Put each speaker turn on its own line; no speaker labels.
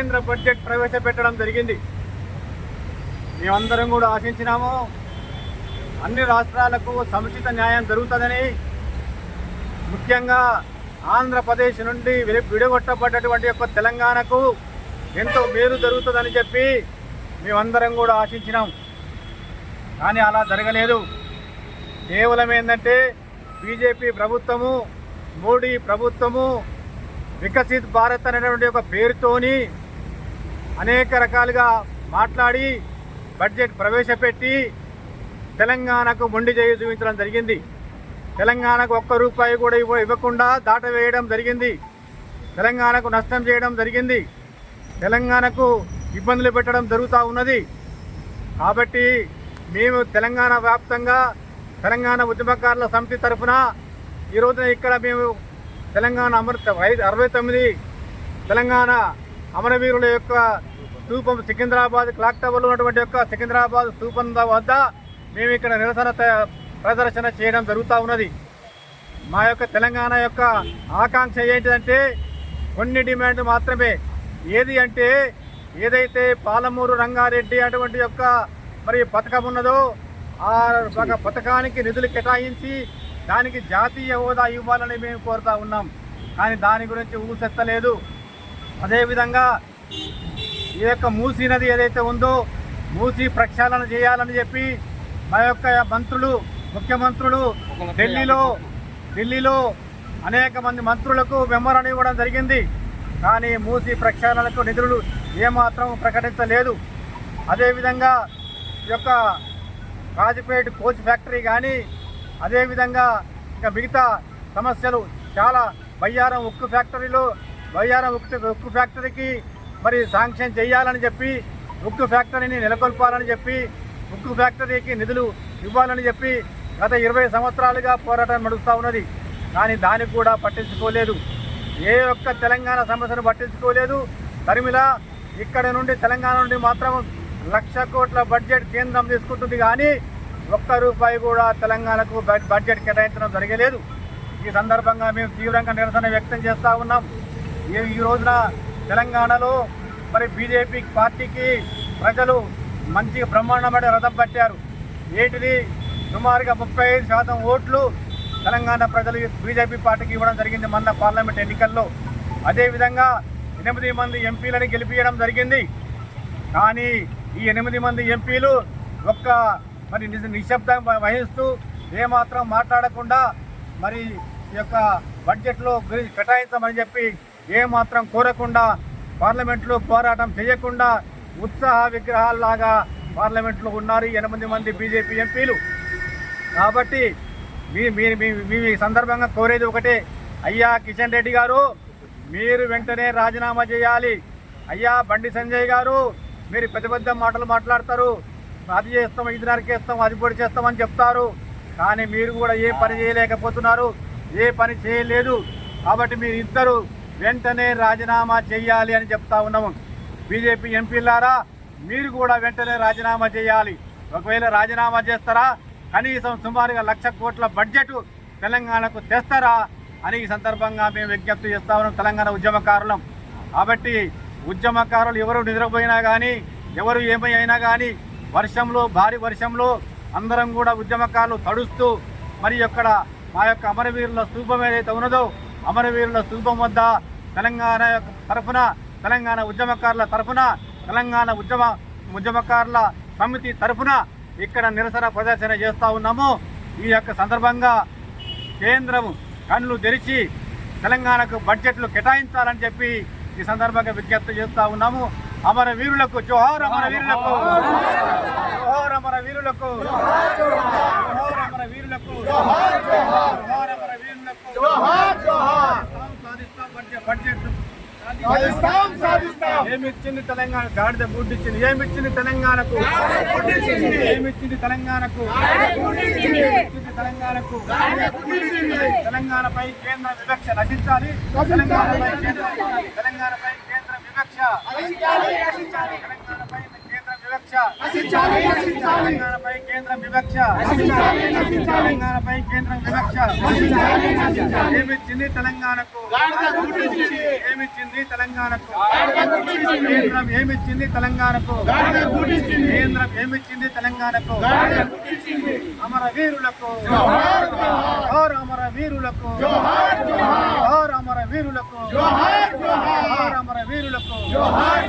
కేంద్ర బడ్జెట్ ప్రవేశపెట్టడం జరిగింది. మేమందరం కూడా ఆశించినాము అన్ని రాష్ట్రాలకు సముచిత న్యాయం జరుగుతుందని. ముఖ్యంగా ఆంధ్రప్రదేశ్ నుండి విడగొట్టబడ్డటువంటి యొక్క తెలంగాణకు ఎంతో మేలు జరుగుతుందని చెప్పి మేమందరం కూడా ఆశించినాం కానీ అలా జరగలేదు. కేవలం ఏంటంటే బీజేపీ ప్రభుత్వము మోడీ ప్రభుత్వము వికసిత్ భారత్ అనేటువంటి ఒక పేరుతోని అనేక రకాలుగా మాట్లాడి బడ్జెట్ ప్రవేశపెట్టి తెలంగాణకు మొండి చేయి చూపించడం జరిగింది. తెలంగాణకు ఒక్క రూపాయి కూడా ఇవ్వ ఇవ్వకుండా దాటవేయడం జరిగింది. తెలంగాణకు నష్టం చేయడం జరిగింది. తెలంగాణకు ఇబ్బందులు పెట్టడం జరుగుతూ ఉన్నది. కాబట్టి మేము తెలంగాణ వ్యాప్తంగా తెలంగాణ ఉద్యమకారుల సమితి తరఫున ఈ రోజున ఇక్కడ మేము తెలంగాణ అమృత అరవై తొమ్మిది తెలంగాణ అమరవీరుల యొక్క స్థూపం సికింద్రాబాద్ క్లాక్ టవర్లో ఉన్నటువంటి యొక్క సికింద్రాబాద్ స్థూపం వద్ద మేము ఇక్కడ నిరసన ప్రదర్శన చేయడం జరుగుతూ ఉన్నది. మా యొక్క తెలంగాణ యొక్క ఆకాంక్ష ఏంటిదంటే కొన్ని డిమాండ్ మాత్రమే. ఏది అంటే ఏదైతే పాలమూరు రంగారెడ్డి అటువంటి యొక్క మరి పథకం ఉన్నదో ఆ పథకానికి నిధులు కేటాయించి దానికి జాతీయ హోదా ఇవ్వాలని మేము కోరుతా ఉన్నాం. కానీ దాని గురించి ఊసెత్తలేదు. అదేవిధంగా ఈ యొక్క మూసీ నది ఏదైతే ఉందో మూసీ ప్రక్షాళన చేయాలని చెప్పి మా యొక్క మంత్రులు ముఖ్యమంత్రులు ఢిల్లీలో ఢిల్లీలో అనేక మంది మంత్రులకు మెమోరాండం ఇవ్వడం జరిగింది. కానీ మూసీ ప్రక్షాళనకు నిధులు ఏమాత్రం ప్రకటించలేదు. అదేవిధంగా ఈ యొక్క రాజపేట కోచ్ ఫ్యాక్టరీ కానీ అదేవిధంగా ఇంకా మిగతా సమస్యలు చాలా బయ్యారం ఉక్కు ఫ్యాక్టరీలో బయ్యారం ఉక్కు ఉక్కు ఫ్యాక్టరీకి మరి శాంక్షన్ చేయాలని చెప్పి ఉక్కు ఫ్యాక్టరీని నెలకొల్పాలని చెప్పి ఉక్కు ఫ్యాక్టరీకి నిధులు ఇవ్వాలని చెప్పి గత ఇరవై సంవత్సరాలుగా పోరాటం నడుస్తూ ఉన్నది. కానీ దానికి కూడా పట్టించుకోలేదు. ఏ ఒక్క తెలంగాణ సమస్యను పట్టించుకోలేదు. తరిమిల ఇక్కడ నుండి తెలంగాణ నుండి మాత్రం లక్ష కోట్ల బడ్జెట్ కేంద్రం తీసుకుంటుంది కానీ ఒక్క రూపాయి కూడా తెలంగాణకు బడ్- బడ్జెట్ కేటాయించడం జరగలేదు. ఈ సందర్భంగా మేము తీవ్రంగా నిరసన వ్యక్తం చేస్తూ ఉన్నాం. ఈ రోజున తెలంగాణలో మరి బీజేపీ పార్టీకి ప్రజలు మంచి బ్రహ్మాండమైన రథం పట్టారు. ఏటిది? సుమారుగా ముప్పై ఐదు శాతం ఓట్లు తెలంగాణ ప్రజలు బీజేపీ పార్టీకి ఇవ్వడం జరిగింది మొన్న పార్లమెంట్ ఎన్నికల్లో. అదేవిధంగా ఎనిమిది మంది ఎంపీలని గెలిపించడం జరిగింది. కానీ ఈ ఎనిమిది మంది ఎంపీలు ఒక్క మరి నిజ- నిశ్శబ్దం వహిస్తూ ఏమాత్రం మాట్లాడకుండా మరి ఈ యొక్క బడ్జెట్లో కేటాయించమని చెప్పి ఏమాత్రం కోరకుండా పార్లమెంట్లో పోరాటం చేయకుండా ఉత్సాహ విగ్రహాల్లాగా పార్లమెంట్లో ఉన్నారు ఎనిమిది మంది బీజేపీ ఎంపీలు. కాబట్టి మీ మీ- మీ- మీ సందర్భంగా కోరేది ఒకటే. అయ్యా కిషన్ రెడ్డి గారు మీరు వెంటనే రాజీనామా చేయాలి. అయ్యా బండి సంజయ్ గారు మీరు పెద్ద పెద్ద మాటలు మాట్లాడతారు. అది చేస్తాం ఇది నరికేస్తాం అది పొడి చేస్తామని చెప్తారు. కానీ మీరు కూడా ఏ పని చేయలేకపోతున్నారు. ఏ పని చేయలేదు. కాబట్టి మీరు ఇద్దరు వెంటనే రాజీనామా చేయాలి అని చెప్తా ఉన్నాము. బీజేపీ ఎంపీలారా మీరు కూడా వెంటనే రాజీనామా చేయాలి. ఒకవేళ రాజీనామా చేస్తారా కనీసం సుమారుగా లక్ష కోట్ల బడ్జెట్ తెలంగాణకు తెస్తారా అని ఈ సందర్భంగా మేము విజ్ఞప్తి చేస్తా ఉన్నాం తెలంగాణ ఉద్యమకారులం. కాబట్టి ఉద్యమకారులు ఎవరు నిద్రపోయినా కానీ ఎవరు ఏమై అయినా కానీ వర్షంలో భారీ వర్షంలో అందరం కూడా ఉద్యమకారులు తడుస్తూ మరి ఇక్కడ మా యొక్క అమరవీరుల స్తూపం ఏదైతే ఉన్నదో అమరవీరుల స్తూపం వద్ద తెలంగాణ యొక్క తరఫున తెలంగాణ ఉద్యమకారుల తరఫున తెలంగాణ ఉద్యమ ఉద్యమకారుల సమితి తరఫున ఇక్కడ నిరసన ప్రదర్శన చేస్తూ ఉన్నాము. ఈ యొక్క సందర్భంగా కేంద్రం కళ్ళు తెరిచి తెలంగాణకు బడ్జెట్లు కేటాయించాలని చెప్పి ఈ సందర్భంగా విజ్ఞప్తి చేస్తూ ఉన్నాము. అమర వీరులకు జోహార్ అమర వీరులకు. జోహార్ అమర వీరులకు. జోహార్ అమర వీరులకు. జోహార్ అమర వీరులకు సాధిస్తాం బడ్జెట్ బడ్జెట్
సాధిస్తాం సాధిస్తాం
ఏమిచ్చింది తెలంగాణ? గాడిద గుడ్డిచ్చింది ఏమిచ్చింది తెలంగాణకు? ఏమిచ్చింది తెలంగాణకు? ఏమిచ్చింది తెలంగాణకు? తెలంగాణపై కేంద్ర వివక్ష నశించాలి. తెలంగాణపై కేంద్ర తెలంగాణపై కేంద్ర వివక్ష వివక్ష. తెలంగాణపై కేంద్ర వివక్ష. తెలంగాణపై కేంద్రం వివక్ష. ఏమిచ్చింది తెలంగాణకు? ఏమిచ్చింది తెలంగాణకు? కేంద్రం ఏమిచ్చింది తెలంగాణకు? కేంద్రం ఏమిచ్చింది తెలంగాణకు? అమర వీరులకు. జోహార్ అమర వీరులకు. జోహార్ అమర వీరులకు. జోహార్ అమర వీరులకు.